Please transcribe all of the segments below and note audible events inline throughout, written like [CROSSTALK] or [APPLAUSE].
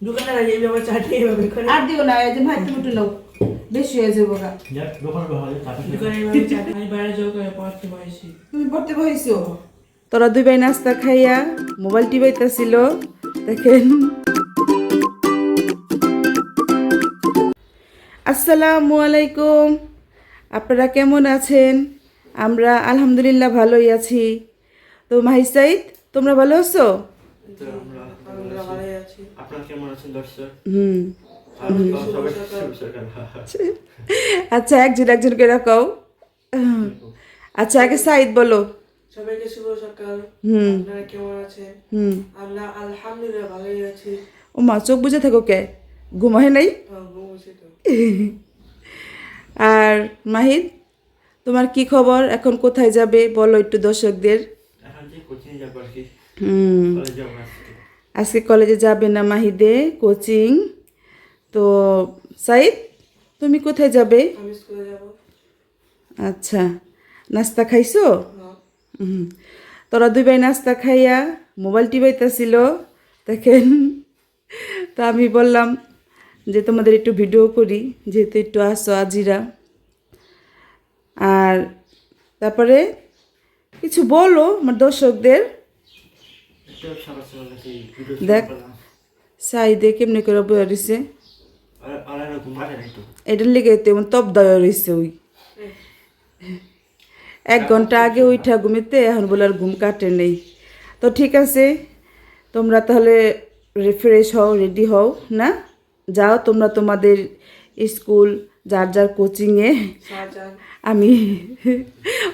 দোকানে এইভাবে চাটে এইভাবে করে। আর দিও না এই যে ভাই তুমি একটু নাও বেশি হয়ে যাব গা। দোকানে বহালে তারপরে দোকানে এইভাবে চাটে আমি বাইরে যাও করে পড়তে পারছি তুমি পড়তে বসেছো? তোরা দুই ভাই নাস্তা খাইয়া মোবাইল টিপাইতেছিল দেখেন। আসসালামু আলাইকুম। আপনারা কেমন আছেন? আমরা আলহামদুলিল্লাহ ভালোই আছি। তো মাহি সাইদ তোমরা ভালো আছো? তো আমরা আমরা আছি? আপনারা কেমন আছেন দর্শক? হুম। সবাই শুভ সকাল। [LAUGHS] আচ্ছা একজন একজন করে কও। [LAUGHS] আচ্ছা আগে সাইদ বলো। সবাইকে শুভ সকাল। হুম। আপনারা কেমন আছেন? হুম। আমরা আলহামদুলিল্লাহ ভালোই আছি। ও মা চোখ বুঝে থাকো কে? ঘুমায় নাই? হ্যাঁ, [LAUGHS] আর মাহিদ তোমার কি খবর? এখন কোথায় যাবে? বলো একটু দর্শকদের। এখন যে কোচিং যাব আর কি। হুম। আজকে আজকে কলেজে যাবে না মাহিদে কোচিং। তো সাইদ তুমি কোথায় যাবে? আমি স্কুলে যাব। আচ্ছা নাস্তা খাইছো? হুম। তোরা দুই ভাই নাস্তা খাইয়া মোবাইল টিপাইতেছিল দেখেন। তা আমি বললাম যে তোমাদের একটু ভিডিও করি যেহেতু একটু আসো আজিরা। আর তারপরে কিছু বলো আমার দর্শকদের একটু সকাল সকাল নাকি ভিডিও দেখ। সাইদে কেমনি করে বয়ে রয়েছে এটার লেগে তেমন তপ দেওয়া রয়েছে ওই। এক ঘণ্টা আগে উঠা ঘুমিতে এখন বলে আর ঘুম কাটে নেই। তো ঠিক আছে তোমরা তাহলে রিফ্রেশ হও রেডি হও না? যাও তোমরা তোমাদের স্কুল যার যার কোচিংয়ে আমি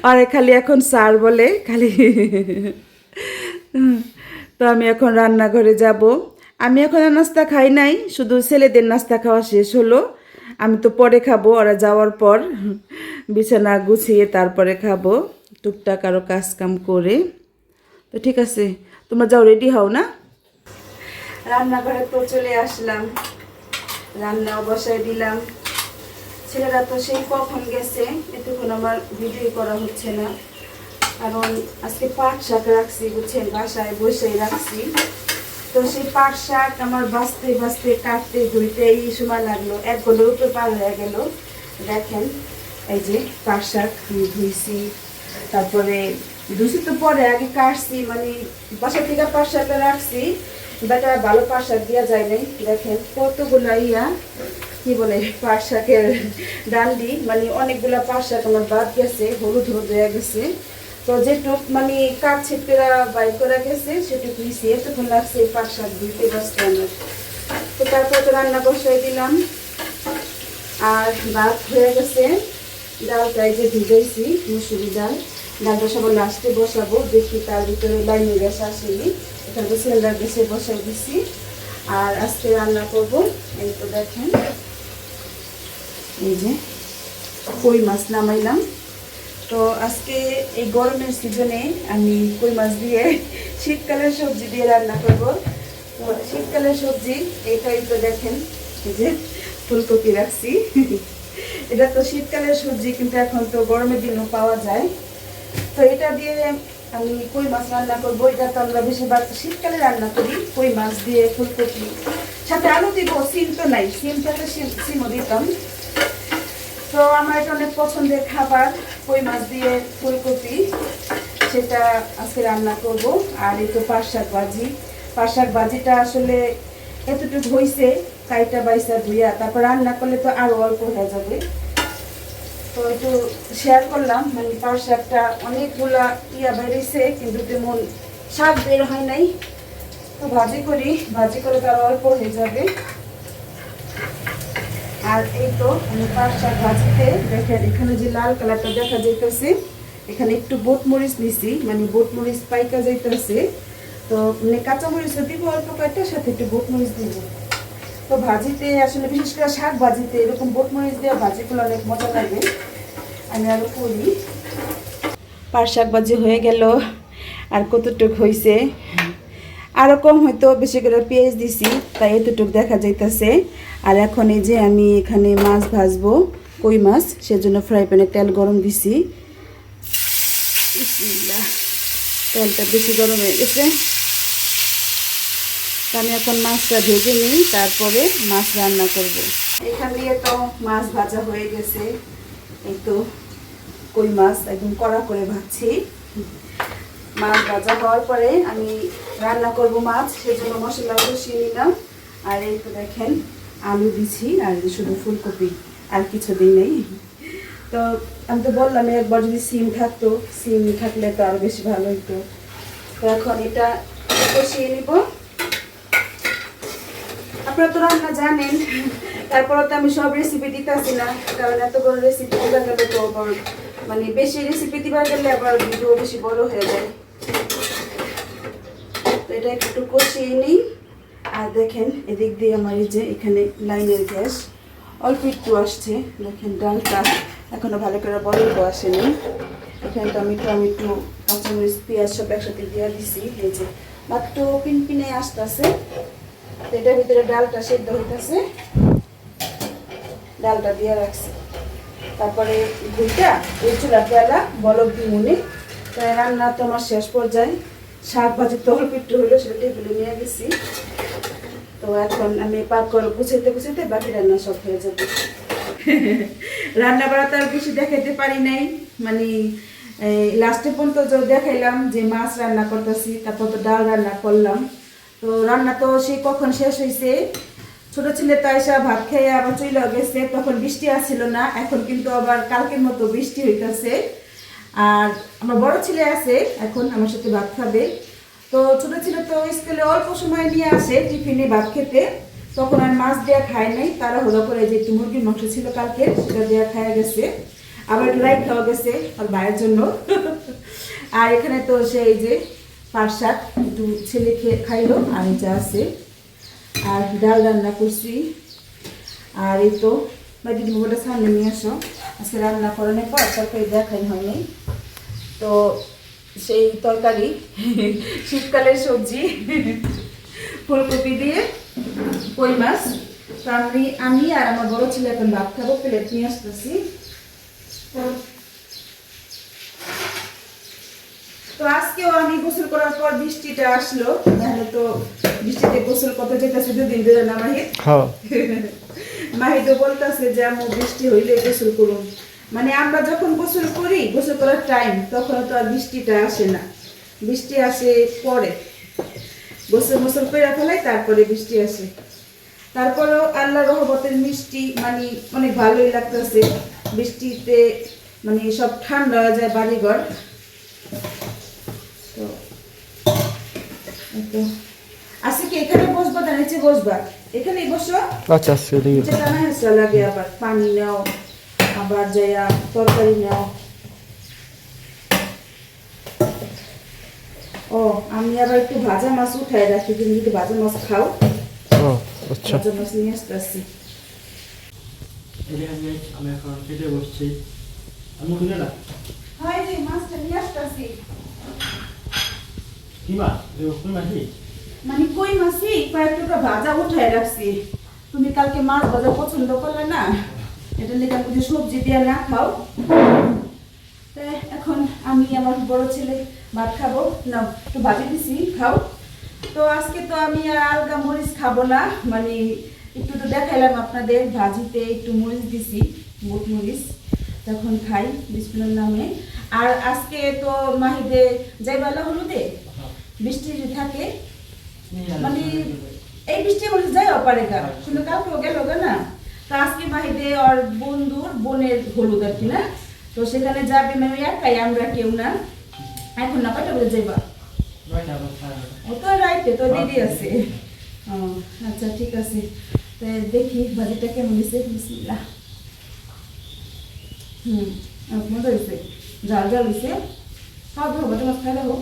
আরে খালি এখন স্যার বলে খালি তো আমি এখন রান্নাঘরে যাব। আমি এখন নাস্তা খাই নাই, শুধু ছেলেদের নাস্তা খাওয়া শেষ হলো। আমি তো পরে খাব, ওরা যাওয়ার পর। বিছানা গুছিয়ে তারপরে খাব, টুকটাক আরও কাজ কাম করে। তো ঠিক আছে, তোমরা যাও, রেডি হও না? রান্নাঘরে তো চলে আসলাম। রান্না বসায় দিলাম। ছেলেরা তো সেই কখন গেছে, এতক্ষণ আমার ভিডিও করা হচ্ছে না। কারণ আজকে পাট শাক রাখছি, বুঝছেন? বাসায় বসেই রাখছি। তো সেই পাট শাক আমার বাঁচতে বাঁচতে, কাটতে, ধুইতে এই সময় লাগল। এক ঘণ্টার উপরে পার হয়ে গেল। দেখেন, এই যে পাট শাক ধুইছি। তারপরে ধুইছি তো পরে আগে কাটছি মানে বাসা থেকে পাট শাকটা রাখছি বেটা ভালো পাট শাক দেওয়া যায় নাই। দেখেন, কতগুলো ইয়া, কি বলে পাট শাকের ডান্ডি মানে অনেকগুলা পাট শাক আমার বাদ গেছে, হলুদ হলুদ হয়ে গেছে। তো যেটুক মানে কাঠ ছিপেরা বাইর করা গেছে, সেটুক নিছি। এতক্ষণ লাগছে শাক ধুইতে বসতে আমার তো তারপর তো রান্না বসাই দিলাম। আর ভাত হয়ে গেছে। ডালটা এই যে ভিজাইছি মুসুরি ডাল। ডালটা সবার লাস্টে বসাবো, দেখি তার ভিতরে লাইনে গ্যাস আসেনি। এখানে সিলিন্ডার গ্যাসে বসাই দিছি। আর আজকে রান্না করব, এই তো দেখেন। এই যে কই মাছ নামাইলাম। তো আজকে এই গরমের সিজনে আমি কই মাছ দিয়ে শীতকালের সবজি দিয়ে রান্না করব। তো শীতকালের সবজি, এটাই তো দেখেন যে ফুলকপি রাখছি। এটা তো শীতকালের সবজি, কিন্তু এখন তো গরমের দিনও পাওয়া যায়। তো এটা দিয়ে আমি কই মাছ রান্না করব, এটা তো আমরা বেশিরভাগ শীতকালে রান্না করি, কই মাছ দিয়ে ফুলকপি। সাথে আলু দিব, সিম তো নাই, সিম থাকলে সিম- সিমও দিতাম। তো আমার এটা অনেক পছন্দের খাবার, কই মাছ দিয়ে ফুলকপি, সেটা আজকে রান্না করব। আর এই তো পাট শাক ভাজি। পাট শাক ভাজিটা আসলে এতটুকু হয়েছে কাইটা বাইসা ধুইয়া তারপর রান্না করলে তো আরও অল্প হয়ে যাবে। তো একটু শেয়ার করলাম মানে পাট শাকটা অনেকগুলা ইয়া বেরিয়েছে, কিন্তু তেমন শাক বের হয় নাই। তো ভাজি করি, ভাজি করে তার অল্প হয়ে যাবে। আর এই তো আমি পাট শাক ভাজিতে দেখেন এখানে যে লাল কালারটা দেখা যাইতেছে, এখানে একটু বোট মরিচ নিছি মানে বোট মরিচ পাইকা যাইতেছে। তো মানে কাঁচা মরিচও দিব অল্প কয়েকটার সাথে একটু বোট মরিচ দিব। তো ভাজিতে আসলে বিশেষ করে শাক ভাজিতে এরকম বোট মরিচ দেওয়া ভাজি করলে অনেক মজা লাগে। আমি আরও করি। পাট শাক ভাজি হয়ে গেল, আর কতটুক হয়েছে আরও কম হয়তো বেশি করে পেঁয়াজ দিছি, তাই এতটুকু দেখা যাইতেছে। আর এখন এই যে আমি এখানে মাছ ভাজবো, কই মাছ, সেজন্য ফ্রাই প্যানে তেল গরম দিছি। তেলটা বেশি গরম হয়ে গেছে। আমি এখন মাছটা ভেজে নিই, তারপরে মাছ রান্না করব। এখান দিয়ে তো মাছ ভাজা হয়ে গেছে। এই তো কই মাছ, একদম কড়া করে ভাজছি। মাছ ভাজা হওয়ার পরে আমি রান্না করব মাছ, সেজন্য মশলা কষিয়ে নিলাম। আর এই তো দেখেন, আলু দিছি, আর শুধু ফুলকপি আর কিছু দিই নেই। তো আমি তো বললাম, একবার যদি সিম থাকতো, সিম থাকলে তো আরও বেশি ভালো হতো তো এখন এটা কষিয়ে নিব। আপনারা তো রান্না জানেন তারপরে তো আমি সব রেসিপি দিতেছি না, কারণ এত বড় রেসিপি দিতে গেলে তো আবার মানে বেশি রেসিপি দিবার গেলে আবার ভিডিও বেশি বড় হয়ে যায়। এটা একটু কষিয়ে নিই। আর দেখেন, এদিক দিয়ে আমার এই যে এখানে লাইনের গ্যাস অল্প একটু আসছে। দেখেন, ডালটা এখনও ভালো করে বলব আসেনি। এখানে তো আমি টমেটো, কাঁচামরিচ, পেঁয়াজ সব একসাথে দিয়ে দিছি। এই যে মাত্র পিনপিনে আসতেছে। এটার ভিতরে ডালটা সেদ্ধ হইতেছে। ডালটা দিয়ে রাখছি। তারপরে দুইটা ওই চুলা পেলা বলক দিমুনি তাই রান্না তো আমার শেষ পর্যায়ে। শাক ভাজি তো অল্প একটু হলো সেটা টেবিলে নিয়ে গেছি। তো এখন আমি পাক করে গুছাইতে গুছাইতে বাকি রান্না সব হয়ে যাবে। [LAUGHS] রান্না বাড়া তো আর বেশি দেখাইতে পারি নাই। মানে লাস্টে পর্যন্ত যে দেখাইলাম যে মাছ রান্না করতেছি তারপর তো ডাল রান্না করলাম। তো রান্না তো সেই কখন শেষ হয়েছে ছোট ছেলে তো এসে ভাত খেয়ে আবার চলে গেছে তখন বৃষ্টি আসছিল না এখন কিন্তু আবার কালকের মতো বৃষ্টি হইতাছে। আর আমার বড় ছেলে আছে, এখন আমার সাথে ভাত খাবে। তো ছোট ছেলে তো স্কুলে অল্প সময় নিয়ে আসে টিফিনে ভাত খেতে। তখন আর মাছ দেওয়া খায় নাই তারা হলো করে যে একটু মুরগির মাংস ছিল কালকে, সেটা দেওয়া খাওয়া গেছে। আবার একটু লাইট খাওয়া গেছে আর মায়ের জন্য। [LAUGHS] আর এখানে তো সেই যে পাট শাক একটু ছেলে খেয়ে খাইলো, আর এই যা আছে। আর ডাল রান্না করছি। আর এই তো বাকি মোবাইলটা সামনে নিয়ে আসো। আজকে রান্না করানোর পর তরকারি দেখাই হয়নি। তো সেই তরকারি শীতকালের সবজি ফুলকপি দিয়ে কই মাছ। তো আমি আমি আর আমার বড় ছেলে এখন ভাত খাব প্লেট নিয়ে আসতেছি। তো আজকেও আমি গোসল করার পর বৃষ্টিটা আসলো। তাহলে তো বৃষ্টিতে গোসল করতে যেতেছে দুদিন ধরে না [LAUGHS] হ্যাঁ বলতেছে যে আমি বৃষ্টি হইলে গোসল করুন। মানে আমরা যখন গোসল করি, গোসল করার টাইম তখন তো আর বৃষ্টিটা আসে না। বৃষ্টি আসে পরে। গোসল মোসল করে ফেলাই, তারপরে বৃষ্টি আসে। তারপরেও আল্লাহ রহমতের মিষ্টি মানে অনেক ভালোই লাগতেছে। বৃষ্টিতে মানে সব ঠান্ডা হয়ে যায় বাড়িঘর। তো আজকে কি এখানে বসবা না নিচে বসবা। এখানেই বসো। আচ্ছা সেটাই যেটা না হেসা লাগে আবার। পানি নাও আবার যাইয়া তরকারি নাও। ও আমি আবার একটু ভাজা মাছ উঠাই রাখি তুমি যদি ভাজা মাছ খাও। ও আচ্ছা। ভাজা মাছ নিয়ে আসতেছি। আমি এখন খেতে বসছি। আমি না হয় যে মাছটা নিয়ে আসতেছি। কি মা কোন মাসি মানে কই মাছই কয়েকটা ভাজা উঠাই রাখছি। তুমি কালকে মাছ ভাজা পছন্দ করলে না এটা লেখা বুঝে সবজি দিয়ে না খাও। এখন আমি আমার বড় ছেলে ভাত খাব। না একটু ভাজি দিছি, খাও। তো আজকে তো আমি আর আলগা মরিচ খাব না মানে একটু তো দেখাইলাম আপনাদের, ভাজিতে একটু মরিচ দিছি, বুট মরিচ। তখন খাই বিস্কুলের নামে। আর আজকে তো মাহিদে যাই বেলা হলুদে বৃষ্টি থাকে মানে এই বৃষ্টি বলে যাইও পারে গা কিন্তু কালকেও গেল না? তো আজকে মাহিদে ওর বন্ধুর বোনের হলুদ আর কি না? তো সেখানে যাবে মানে একাই আমরা কেউ না। এখন না কয়টা বলে যাইবা? ও তো রাইতে তো দিদি আছে। আচ্ছা ঠিক আছে। তো দেখি বাড়িটা কেমন দিছে বিসমিল্লাহ। হুম মজা হয়েছে জাল জাল হয়েছে খাওয়া দাওয়া মাছ খাই দেবো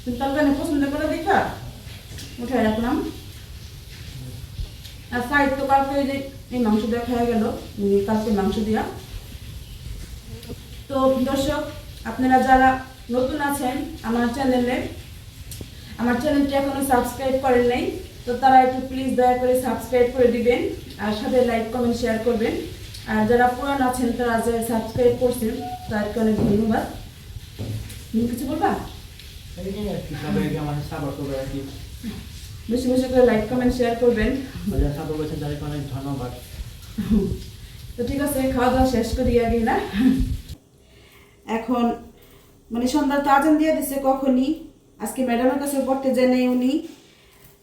তুমি তরকারি পছন্দ করে দেখা? উঠে রাখলাম। আর সাইড তো কালকে ওই যে এই মাংস দেওয়া খাওয়া গেল কালকে মাংস দেওয়া। তো দর্শক, আপনারা যারা নতুন আছেন আমার চ্যানেলে, আমার চ্যানেলটি এখনও সাবস্ক্রাইব করেন নাই, তো তারা একটু প্লিজ দয়া করে সাবস্ক্রাইব করে দিবেন, আর সাথে লাইক কমেন্ট শেয়ার করবেন। আর যারা পুরান আছেন, তারা যে সাবস্ক্রাইব করছেন তাদেরকে অনেক ধন্যবাদ। কিছু বলবা? আমার বেশি বেশি করে লাইক কমেন্ট শেয়ার করবেন। অনেক ধন্যবাদ। তো ঠিক আছে খাওয়া দাওয়া শেষ করি আগে না? এখন মানে সন্ধ্যা তো আজান দিয়ে দিছে কখনই। আজকে ম্যাডামের কাছে পড়তে যায় নাই উনি।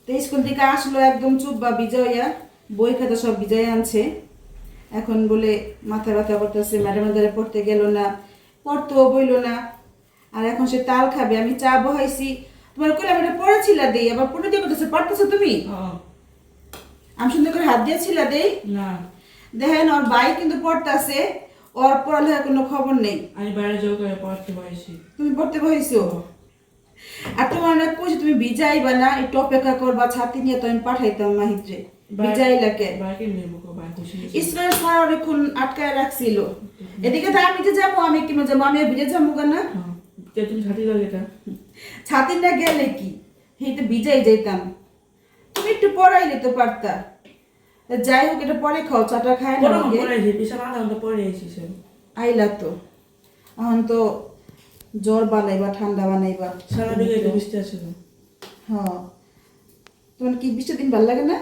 তো স্কুল থেকে আসলো একদম চুপ বা বিজয়া। বই খাতা সব বিজয় আনছে। এখন বলে মাথা ব্যথা করতেছে ম্যাডামের দ্বারা পড়তে গেল না পড়তেও বইলো না। আর এখন সে তাল খাবে আমি চা বহাইছি। তোমার কইলাম এটা পড়েছিলা দেই আবার পড়ে দিয়ে করতেছে পড়তেছো তুমি? আমি সুন্দর করে হাত দিয়েছিলা দেই। না। দেখেন ওর ভাই কিন্তু পড়তাছে ওর পড়ালেখার কোনো খবর নেই। আমি বাইরে যাও করে পড়তে পারছি তুমি পড়তে বসেছো? আর তোমার না কইছি তুমি বিজাই ভিজাইবা না একটু অপেক্ষা করবা ছাতি নিয়ে তো আমি পাঠাইতাম মাহিদ্রে ভিজাইলাকে ইসরায়েল স্যার অনেকক্ষণ আটকায় রাখছিল। এদিকে তো আমি যে যাব আমি কি যাব? আমি ভিজে যাব কেন? হ্যাঁ তুমি ছাতি লাগে এটা ছাতি না গেলে কি? হেঁটে ভিজাই যেতাম। তুমি একটু পড়াইলে তো পারতা। যাই হোক এটা পরে খাও চাটা খায় না আইলা তো। এখন তো জ্বর বানাইবা ঠান্ডা বানাইবা। সারাদিন দিকে বৃষ্টি আছে হ্যাঁ। তোমার কি বৃষ্টি দিন ভালো লাগে না?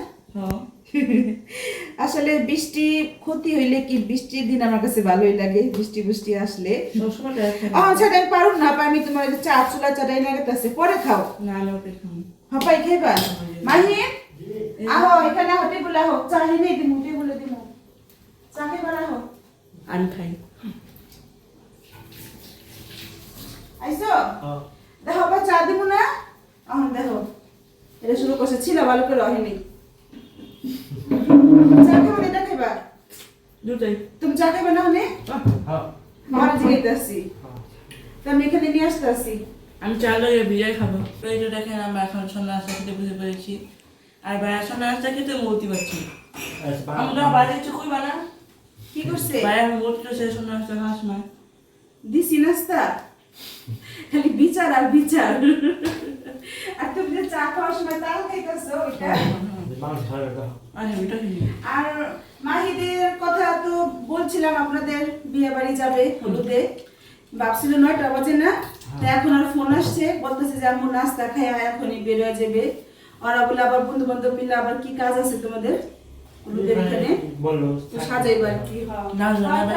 আসলে বৃষ্টি ক্ষতি হইলে কি বৃষ্টির দিন আমার কাছে ভালোই লাগে বৃষ্টি বৃষ্টি আসলে। আমি পারুম না আমি তোমার চা চুলা চাটাই না গেছে পরে খাও। না হাপাই খাইবা? মাহি? আহো এখানে আহো টেবুল আহো চা হেনে দিমু টেবুলে দিমু। চা খাইবার আহো আমি খাই। আইসো? দেখো আবার চা দিব না? এখন দেখো এটা শুরু করছে ছিল ভালো করে রহেনি চা খাইবা না এটা দুটাই। তুমি চা খাইবা না হনে? হ্যাঁ। তো আমি এখানে নিয়ে আসতে আসি। আমি চাল লাগে বিজয় খাব। তো যে দেখেন আমরা এখন সন্ধ্যা খেতে বুঝে পেরেছি আর বাইরে সন্ধ্যা খেতে মরতে পারছি আমরা বাইরে কিছু কইবা না? কি করছে? বাইরে আমি মরতে সে সন্ধ্যা খাওয়ার সময়। দিছি নাস্তা। খালি বিচার আর বিচার। আর তুমি যে চা খাওয়ার সময় তাল খাইতেছো ওইটা? ধরে রাখা আর মাহিদের কথা তো বলছিলাম আপনাদের বিয়ে বাড়ি যাবে হলুদে। ভাবছিল নয়টা বাজে না এখন আর ফোন আসছে বলতেছে যে আম্মু নাস্তা খাই এখনই বের হয়ে যাবে। ওরা বলে আবার বন্ধু বান্ধব মিলে আবার কি কাজ আছে তোমাদের হলুদের এখানে? তো আর কি। হ্যাঁ।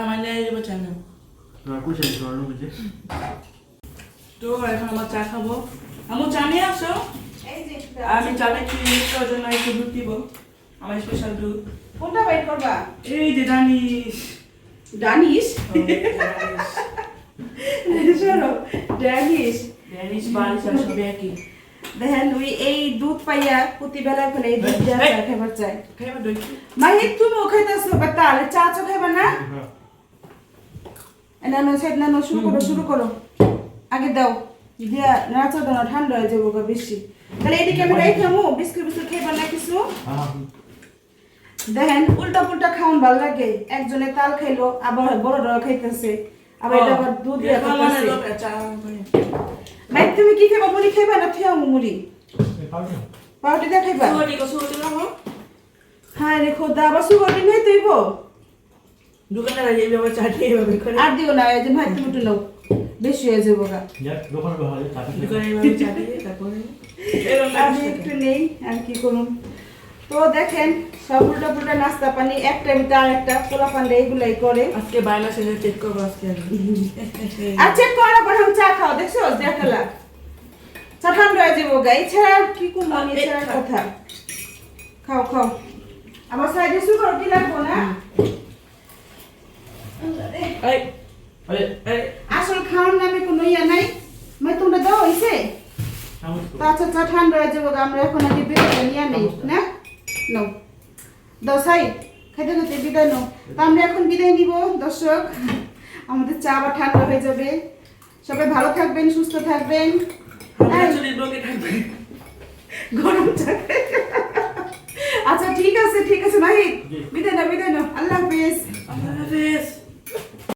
আমার নিয়ে যাব চাই না কুচে ধরো বুঝে তো এখন আমার চা খাব। আমার চা নিয়ে আসো। এই যে আমি চালে কি জন্য একটু দুধ দিব আমার স্পেশাল দুধ। কোনটা বাইট করবা? এই যে জানিস ডানিশ [LAUGHS] শোনো ডানিশ জানিস বাড়ি সব একই। দেখেন ওই এই দুধ পাইয়া প্রতিবেলা ফেলে এই দুধ দিয়া চা খাইবার চাই। খাইবা দই। মাহি তুমি খাইতেছো বা তাহলে চা চা খাইবা না? হ্যাঁ। এ না না সাইড না শুরু করো শুরু করো। আগে দাও। দিয়া নাচা দাও না, ঠান্ডা হয়ে যাব বেশি। তাহলে এদিকে আমি রাই খামু বিস্কুট বিস্কুট খাইবা না কিছু। হ্যাঁ দেখেন উল্টা পুল্টা খাওন ভালো লাগে। একজনে তাল খাইলো আবার বড়রা খাইতেছে। আবার এটা আবার দুধ দিয়া খাইতেছে। চা ভাই তুমি কি খাইবা? মুড়ি খাইবা না থিয়া মুড়ি? পাউডার দিয়া খাইবা? হ্যাঁ রে খোদা আবার সুগার হয়ে তুইব দোকানে খেয়ে আর দিও না এই যে ভাই তুমি নাও। বেশি হয়ে যাব গা। আমি একটু নেই আর কি করুন তো দেখেন সব উল্টা পুল্টা নাস্তা পানি একটা ভিতরে আর একটা পোলা পান্ডা এগুলাই করে। আজকে বাইলা সেজে চেক করব আজকে আর চেক করার পর আমি চা খাও দেখছ? দেখালা চা ঠান্ডা হয়ে যাব গা। এছাড়া আর কি করব আমি? এছাড়া কথা। খাও খাও। আমার সাইডে সুগার কি লাগবো না? এই আসল খাওয়ার নামে কোনো ইয়া নাই। মানে তোমরা দাও হইছে? আচ্ছা চা ঠান্ডা হয়ে যাব আমরা এখন আগে বেরোতে নিয়ে নেই না? নাও। দাও সাই খাইতে খাইতে বিদায় নাও। তো আমরা এখন বিদায় নিব দর্শক। আমাদের চা আবার ঠান্ডা হয়ে যাবে। সবাই ভালো থাকবেন সুস্থ থাকবেন। থাকবে গরম আচ্ছা ঠিক আছে ঠিক আছে মাহিদ বিদায় না বিদায় না আল্লাহ হাফিজ। আল্লাহ হাফেজ।